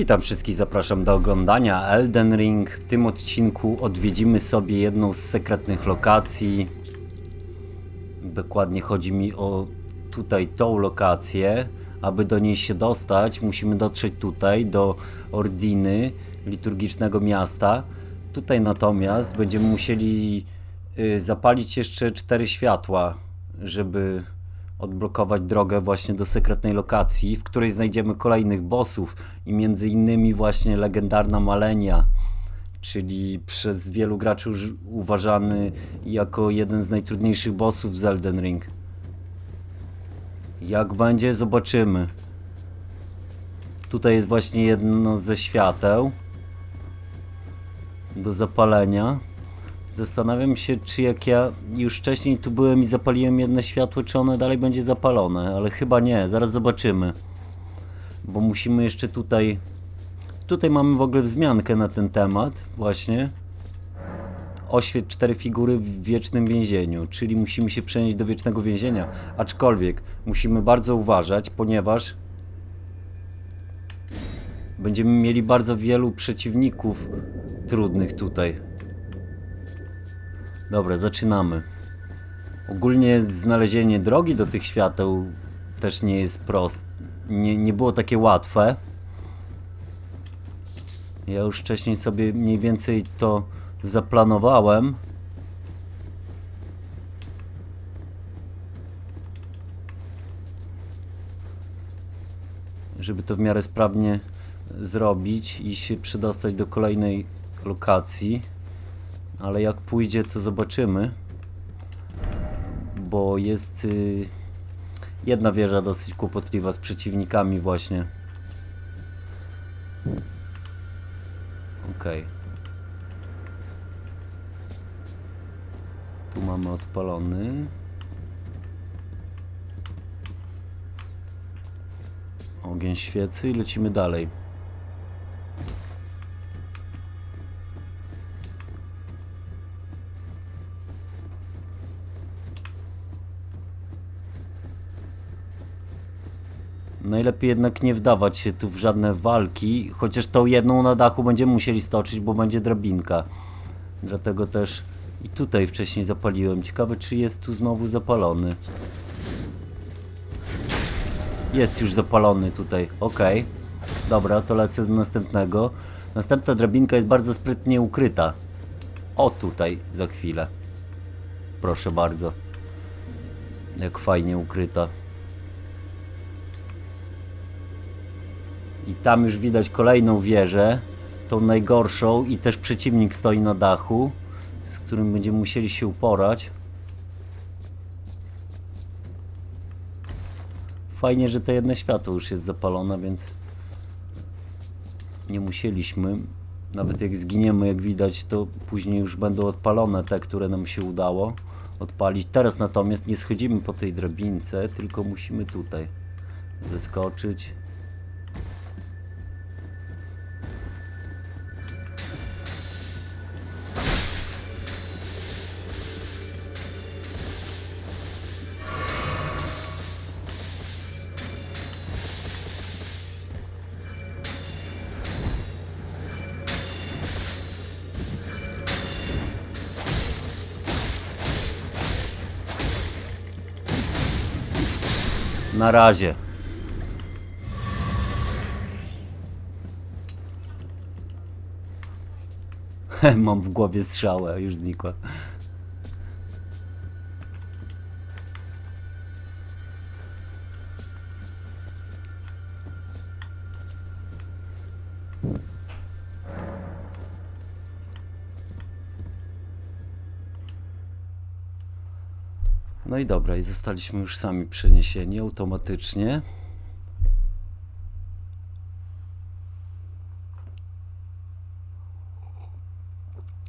Witam wszystkich, zapraszam do oglądania Elden Ring. W tym odcinku odwiedzimy sobie jedną z sekretnych lokacji. Dokładnie chodzi mi o tutaj tą lokację. Aby do niej się dostać, musimy dotrzeć tutaj do Ordiny, liturgicznego miasta. Tutaj natomiast będziemy musieli y, zapalić jeszcze cztery światła, żeby odblokować drogę właśnie do sekretnej lokacji, w której znajdziemy kolejnych bossów i między innymi właśnie legendarna Malenia, czyli przez wielu graczy uważany jako jeden z najtrudniejszych bossów z Elden Ring. Jak będzie, zobaczymy. Tutaj jest właśnie jedno ze świateł do zapalenia. Zastanawiam się, czy jak ja już wcześniej tu byłem i zapaliłem jedno światło, czy ono dalej będzie zapalone, ale chyba nie, zaraz zobaczymy. Bo musimy jeszcze tutaj. Tutaj mamy w ogóle wzmiankę na ten temat, właśnie. Oświeć cztery figury w wiecznym więzieniu, czyli musimy się przenieść do wiecznego więzienia. Aczkolwiek musimy bardzo uważać, ponieważ będziemy mieli bardzo wielu przeciwników trudnych tutaj. Dobra, zaczynamy. Ogólnie znalezienie drogi do tych świateł też nie jest proste. Nie, nie było takie łatwe. Ja już wcześniej sobie mniej więcej to zaplanowałem. Żeby to w miarę sprawnie zrobić i się przedostać do kolejnej lokacji. Ale jak pójdzie, to zobaczymy. Bo jest y, jedna wieża dosyć kłopotliwa z przeciwnikami właśnie. Okej. Tu mamy odpalony. Ogień świecy i lecimy dalej. Najlepiej jednak nie wdawać się tu w żadne walki, chociaż tą jedną na dachu będziemy musieli stoczyć, bo będzie drabinka. Dlatego też i tutaj wcześniej zapaliłem. Ciekawe, czy jest tu znowu zapalony. Jest już zapalony tutaj, okej. Dobra, to lecę do następnego. Następna drabinka jest bardzo sprytnie ukryta. O, tutaj, za chwilę. Proszę bardzo. Jak fajnie ukryta. I tam już widać kolejną wieżę, tą najgorszą i też przeciwnik stoi na dachu, z którym będziemy musieli się uporać. Fajnie, że to jedno światło już jest zapalone, więc nie musieliśmy. Nawet jak zginiemy, jak widać, to później już będą odpalone te, które nam się udało odpalić. Teraz natomiast nie schodzimy po tej drabince, tylko musimy tutaj zeskoczyć. Na razie. Mam w głowie strzałę, już znikła. I dobra, i zostaliśmy już sami przeniesieni automatycznie.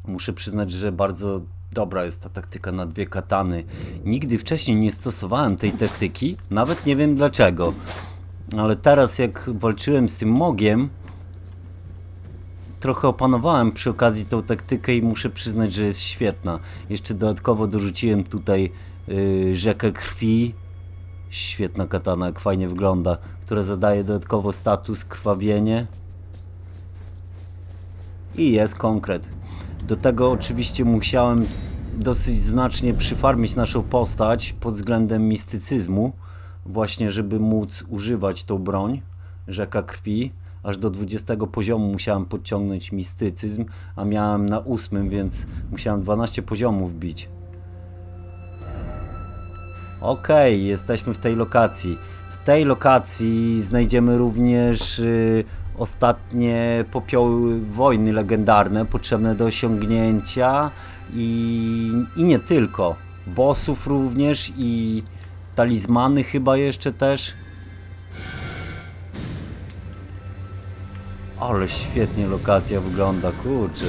Muszę przyznać, że bardzo dobra jest ta taktyka na dwie katany. Nigdy wcześniej nie stosowałem tej taktyki, nawet nie wiem dlaczego. Ale teraz jak walczyłem z tym mogiem, trochę opanowałem przy okazji tą taktykę i muszę przyznać, że jest świetna. Jeszcze dodatkowo dorzuciłem tutaj yy, rzekę krwi. Świetna katana, jak fajnie wygląda, która zadaje dodatkowo status krwawienie. I jest konkret. Do tego oczywiście musiałem dosyć znacznie przyfarmić naszą postać pod względem mistycyzmu, właśnie żeby móc używać tą broń, rzeka krwi. Aż do 20 poziomu musiałem podciągnąć mistycyzm, a miałem na 8, więc musiałem 12 poziomów bić. Okej, jesteśmy w tej lokacji. W tej lokacji znajdziemy również y, ostatnie popioły wojny legendarne, potrzebne do osiągnięcia i, i nie tylko. Bossów również i talizmany chyba jeszcze też. Ale świetnie lokacja wygląda, kurczę.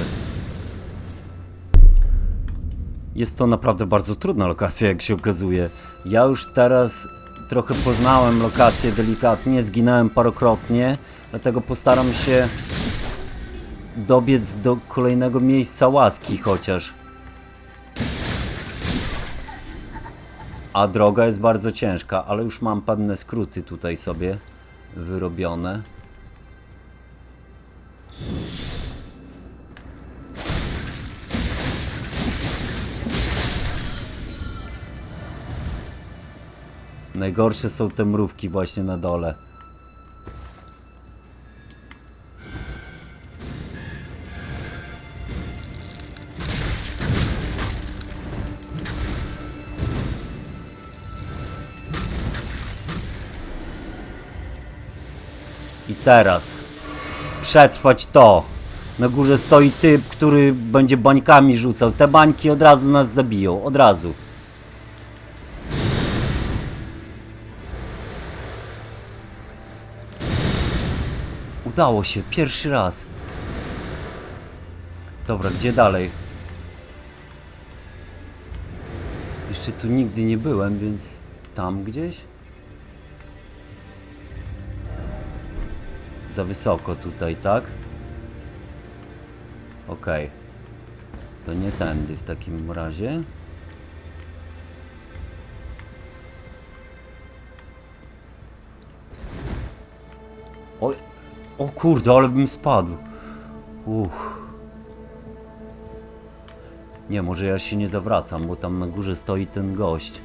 Jest to naprawdę bardzo trudna lokacja, jak się okazuje. Ja już teraz trochę poznałem lokację delikatnie, zginąłem parokrotnie, dlatego postaram się dobiec do kolejnego miejsca łaski chociaż. A droga jest bardzo ciężka, ale już mam pewne skróty tutaj sobie wyrobione. Najgorsze są te mrówki właśnie na dole. I teraz przetrwać to. Na górze stoi typ, który będzie bańkami rzucał. Te bańki od razu nas zabiją, od razu. Udało się, pierwszy raz. Dobra, gdzie dalej? Jeszcze tu nigdy nie byłem, więc tam gdzieś? Za wysoko tutaj, tak? Okej. To nie tędy w takim razie. Kurde, ale bym spadł. Uff. Nie, może ja się nie zawracam, bo tam na górze stoi ten gość.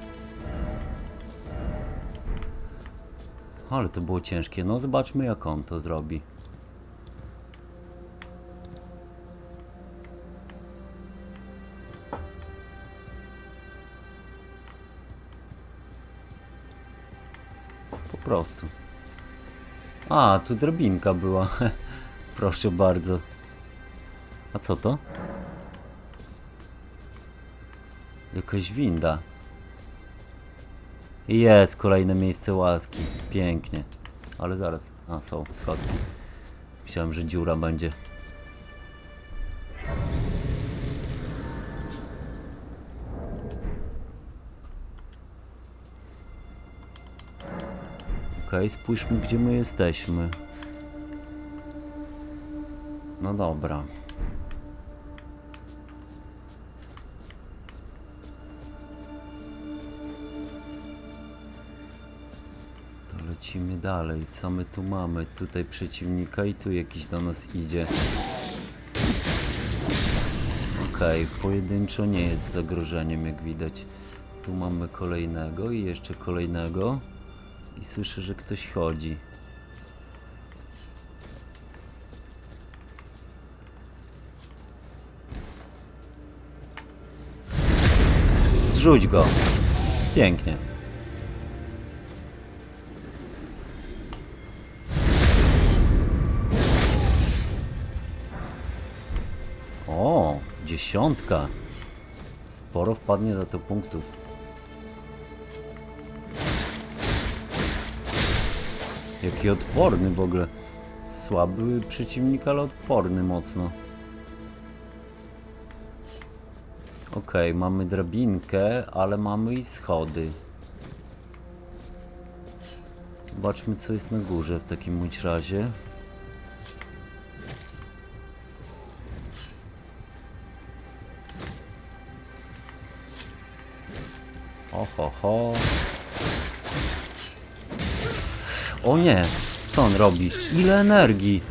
Ale to było ciężkie. No zobaczmy jak on to zrobi. Po prostu. A, tu drabinka była. Proszę bardzo. A co to? Jakaś winda. Jest kolejne miejsce łaski. Pięknie. Ale zaraz. A, są schodki. Myślałem, że dziura będzie. Spójrzmy gdzie my jesteśmy. No dobra. To lecimy dalej. Co my tu mamy? Tutaj przeciwnika i tu jakiś do nas idzie. Okej, pojedynczo nie jest zagrożeniem jak widać. Tu mamy kolejnego i jeszcze kolejnego. I słyszę, że ktoś chodzi. Zrzuć go. Pięknie. O, dziesiątka. Sporo wpadnie za to punktów. Jaki odporny w ogóle. Słaby przeciwnik, ale odporny mocno. Okej, mamy drabinkę, ale mamy i schody. Zobaczmy co jest na górze w takim bądź razie. Oho, ho. O nie! Co on robi? Ile energii!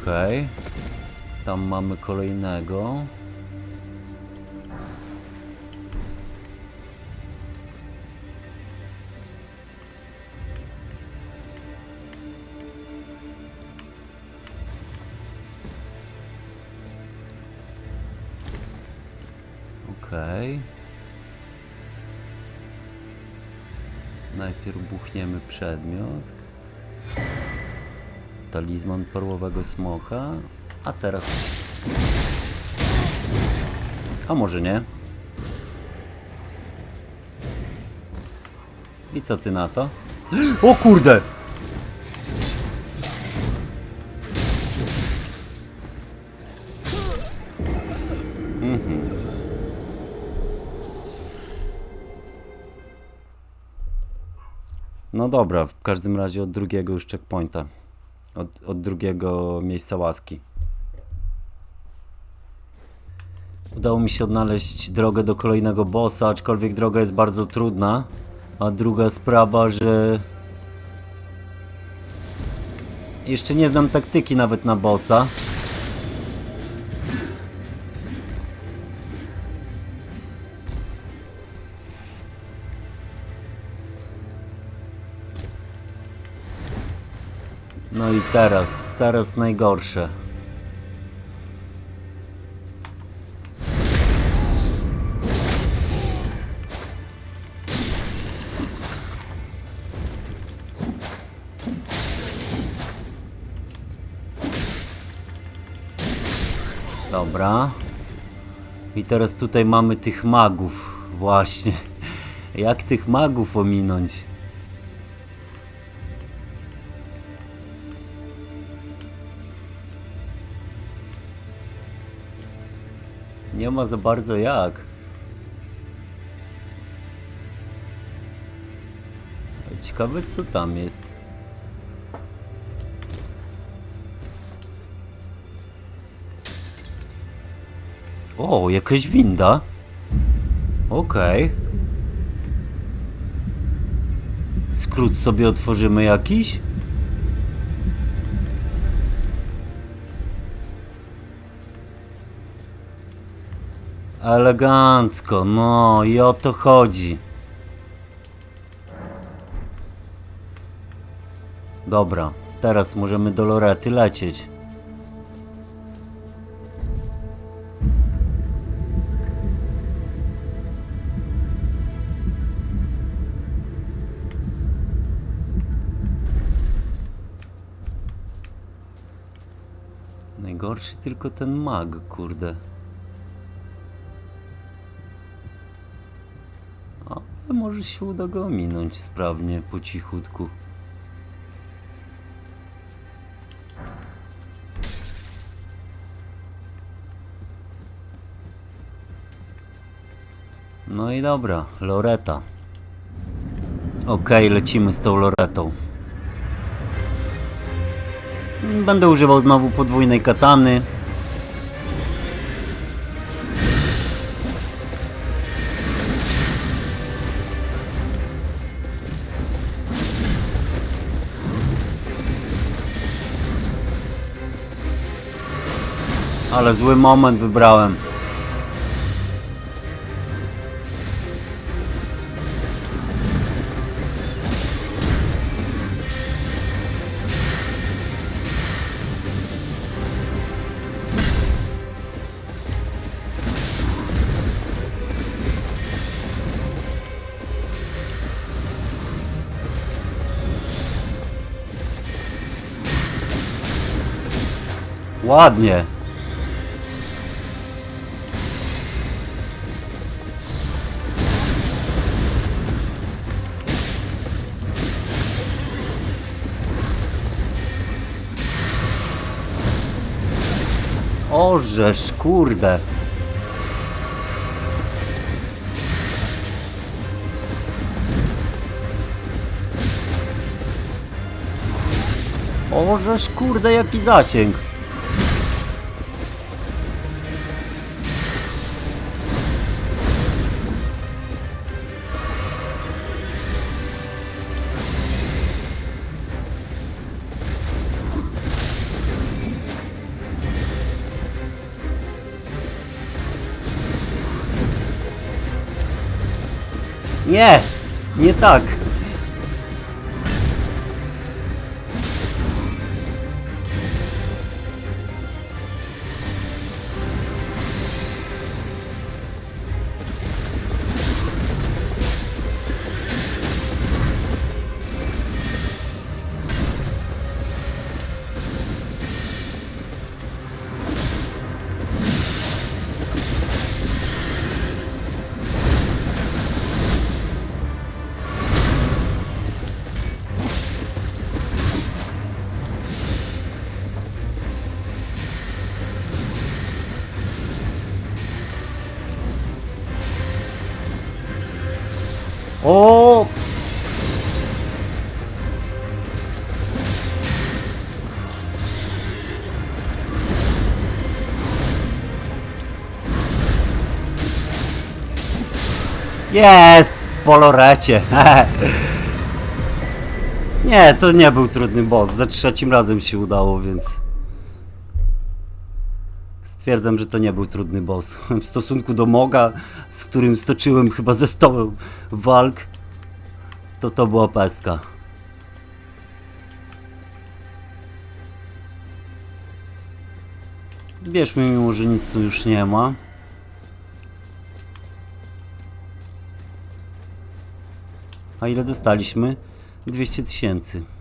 Okej. Okay. Tam mamy kolejnego. Okej. Najpierw buchniemy przedmiot. Talizman perłowego smoka. A teraz. A może nie? I co ty na to? O kurde! No dobra, w każdym razie od drugiego już checkpointa. Od, od drugiego miejsca łaski. Udało mi się odnaleźć drogę do kolejnego bossa, aczkolwiek droga jest bardzo trudna. A druga sprawa, że... Jeszcze nie znam taktyki nawet na bossa. I teraz, teraz najgorsze. Dobra. I teraz tutaj mamy tych magów. Właśnie. Jak tych magów ominąć? Ma za bardzo jak. Ciekawe co tam jest. O, jakaś winda. Okej. Skrót sobie otworzymy jakiś? Elegancko, no i o to chodzi. Dobra, teraz możemy do Lorety lecieć. Najgorszy tylko ten mag, kurde. Może się uda go ominąć sprawnie, po cichutku. No i dobra, Loreta. Okej, lecimy z tą Loretą. Będę używał znowu podwójnej katany. Ale zły moment wybrałem. Ładnie. Orzesz, kurde. Orzesz, kurde, jaki zasięg. Nie! Nie tak! O! Jest! Po lorecie. nie, to nie był trudny boss. Za trzecim razem się udało, więc... Stwierdzam, że to nie był trudny boss. W stosunku do Moga, z którym stoczyłem chyba ze 100 walk, to to była pestka. Zbierzmy, mimo że nic tu już nie ma. A ile dostaliśmy? 200 tysięcy.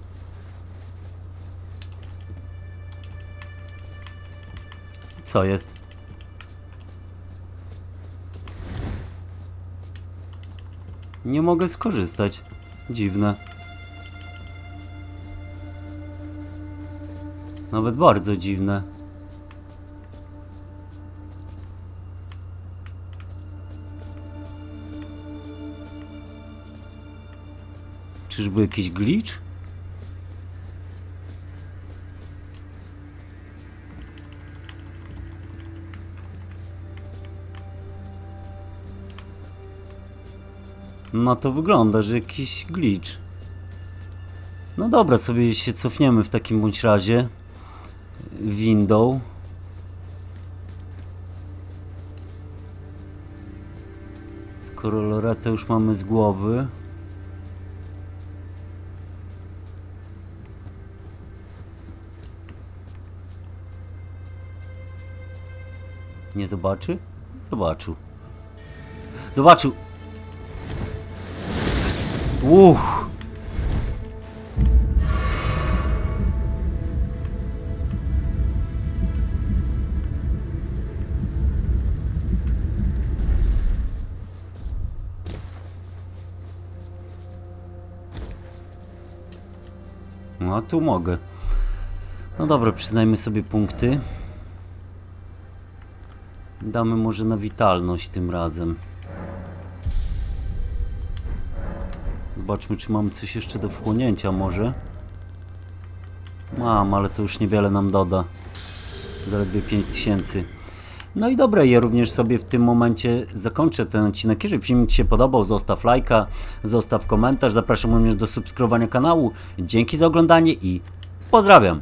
Co jest? Nie mogę skorzystać. Dziwne. Nawet bardzo dziwne. Czyżby jakiś glitch? No to wygląda, że jakiś glitch. No dobra, sobie się cofniemy w takim bądź razie. Window. Skoro Loretę już mamy z głowy. Nie zobaczy? Zobaczył. Zobaczył. Uff. No tu mogę. No dobra, przyznajmy sobie punkty. Damy może na witalność tym razem. Zobaczmy, czy mam coś jeszcze do wchłonięcia może. Mam, ale to już niewiele nam doda. Zaledwie 5000. No i dobra, ja również sobie w tym momencie zakończę ten odcinek. Jeżeli film Ci się podobał, zostaw lajka, zostaw komentarz. Zapraszam również do subskrybowania kanału. Dzięki za oglądanie i pozdrawiam.